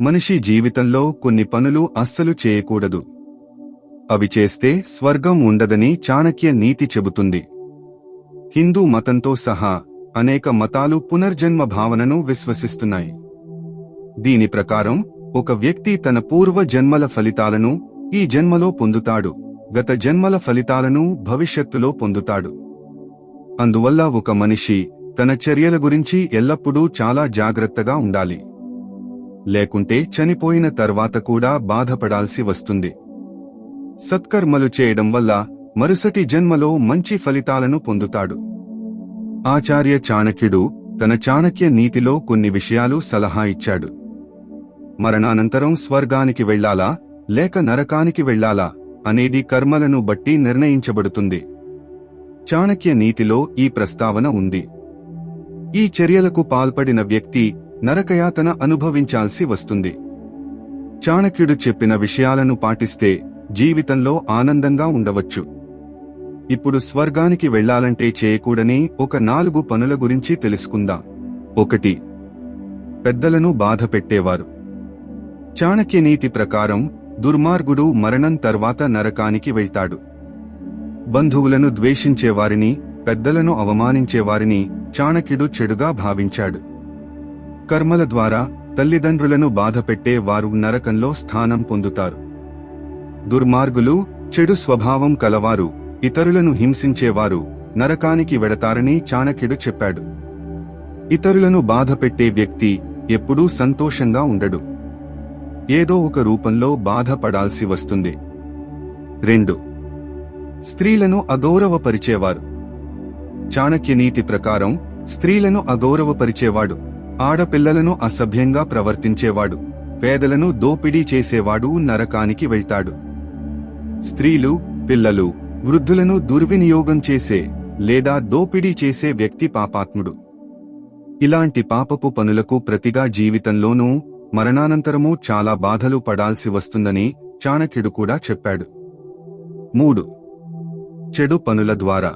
మనిషి జీవితంలో కొన్ని పనులు అస్సలు చేయకూడదు. అవి చేస్తే స్వర్గం ఉండదని చాణక్య నీతి చెబుతుంది. హిందూ మతంతో సహా అనేక మతాలు పునర్జన్మ భావనను విశ్వసిస్తున్నాయి. దీని ప్రకారం ఒక వ్యక్తి తన పూర్వ జన్మల ఫలితాలను ఈ జన్మలో పొందుతాడు. గత జన్మల ఫలితాలను భవిష్యత్తులో పొందుతాడు. అందువల్ల ఒక మనిషి తన చర్యల గురించి ఎల్లప్పుడూ చాలా జాగ్రత్తగా ఉండాలి. లేకుంటే చనిపోయిన తర్వాత కూడా బాధపడాల్సి వస్తుంది. సత్కర్మలు చేయడం వల్ల మరుసటి జన్మలో మంచి ఫలితాలను పొందుతాడు. ఆచార్య చాణక్యుడు తన చాణక్య నీతిలో కొన్ని విషయాలు సలహా ఇచ్చాడు. మరణానంతరం స్వర్గానికి వెళ్ళాలా లేక నరకానికి వెళ్ళాలా అనేది కర్మలను బట్టి నిర్ణయించబడుతుంది. చాణక్య నీతిలో ఈ ప్రస్తావన ఉంది. ఈ చర్యలకు పాల్పడిన వ్యక్తి నరకయాతన అనుభవించాల్సి వస్తుంది. చాణక్యుడు చెప్పిన విషయాలను పాటిస్తే జీవితంలో ఆనందంగా ఉండవచ్చు. ఇప్పుడు స్వర్గానికి వెళ్ళాలంటే చేయకూడని ఒక నాలుగు పనుల గురించి తెలుసుకుందాం. ఒకటి పెద్దలను బాధ పెట్టేవారు చాణక్య నీతి ప్రకారం దుర్మార్గుడు మరణం తర్వాత నరకానికి వెళ్తాడు. బంధువులను ద్వేషించేవారిని పెద్దలను అవమానించేవారిని చాణక్యుడు చెడుగా భావించాడు. కర్మల ద్వారా తల్లిదండ్రులను బాధపెట్టే వారు నరకంలో స్థానం పొందుతారు. దుర్మార్గులు చెడు స్వభావం కలవారు ఇతరులను హింసించేవారు నరకానికి వెడతారని చాణక్యుడు చెప్పాడు. ఇతరులను బాధపెట్టే వ్యక్తి ఎప్పుడూ సంతోషంగా ఉండడు. ఏదో ఒక రూపంలో బాధపడాల్సి వస్తుంది. రెండు. స్త్రీలను అగౌరవపరిచేవారు. చాణక్య నీతి ప్రకారం స్త్రీలను అగౌరవపరిచేవాడు. ఆడపిల్లలను అసభ్యంగా ప్రవర్తించేవాడు పేదలను దోపిడీ చేసేవాడు నరకానికి వెళ్తాడు. స్త్రీలు పిల్లలు వృద్ధులను దుర్వినియోగం చేసే లేదా దోపిడీ చేసే వ్యక్తి పాపాత్ముడు. ఇలాంటి పాపపు పనులకు ప్రతిగా జీవితంలోనూ మరణానంతరమూ చాలా బాధలు పడాల్సి వస్తుందని చాణక్యుడు కూడా చెప్పాడు. మూడు. చెడు పనుల ద్వారా.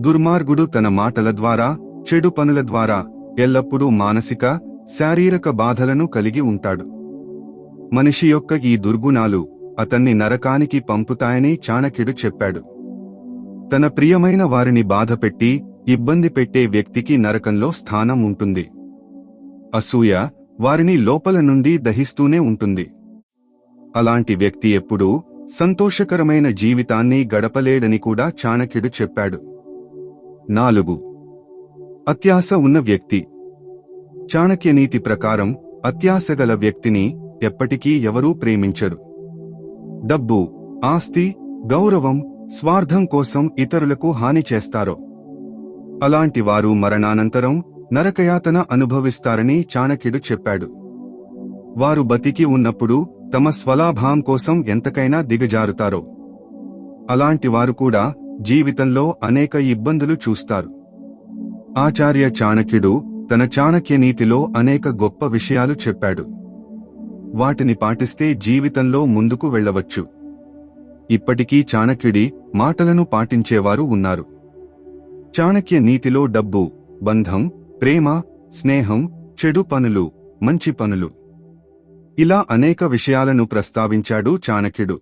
దుర్మార్గుడు తన మాటల ద్వారా చెడు పనుల ద్వారా ఎల్లప్పుడూ మానసిక శారీరక బాధలను కలిగి ఉంటాడు. మనిషి యొక్క ఈ దుర్గుణాలు అతన్ని నరకానికి పంపుతాయని చాణక్యుడు చెప్పాడు. తన ప్రియమైన వారిని బాధపెట్టి ఇబ్బంది పెట్టే వ్యక్తికి నరకంలో స్థానం ఉంటుంది. అసూయ వారిని లోపల నుండి దహిస్తూనే ఉంటుంది. అలాంటి వ్యక్తి ఎప్పుడూ సంతోషకరమైన జీవితాన్ని గడపలేడని కూడా చాణక్యుడు చెప్పాడు. నాలుగు అత్యాస ఉన్న వ్యక్తి. చాణక్య నీతి ప్రకారం అత్యాసగల వ్యక్తిని ఎప్పటికీ ఎవరూ ప్రేమించరు. డబ్బు ఆస్తి గౌరవం స్వార్థం కోసం ఇతరులకు హాని చేస్తారో. అలాంటి వారు మరణానంతరం నరకయాతన అనుభవిస్తారని చాణక్యుడు చెప్పాడు. వారు బతికి ఉన్నప్పుడు తమ స్వలాభాం కోసం ఎంతకైనా దిగజారుతారో. అలాంటి వారు కూడా జీవితంలో అనేక ఇబ్బందులు చూస్తారు. ఆచార్య చాణక్యుడు తన చాణక్య నీతిలో అనేక గొప్ప విషయాలు చెప్పాడు. వాటిని పాటిస్తే జీవితంలో ముందుకు వెళ్ళవచ్చు. ఇప్పటికీ చాణక్యుడి మాటలను పాటించేవారు ఉన్నారు. చాణక్య నీతిలో డబ్బు బంధం ప్రేమ స్నేహం చెడు పనులు మంచి పనులు. ఇలా అనేక విషయాలను ప్రస్తావించాడు చాణక్యుడు.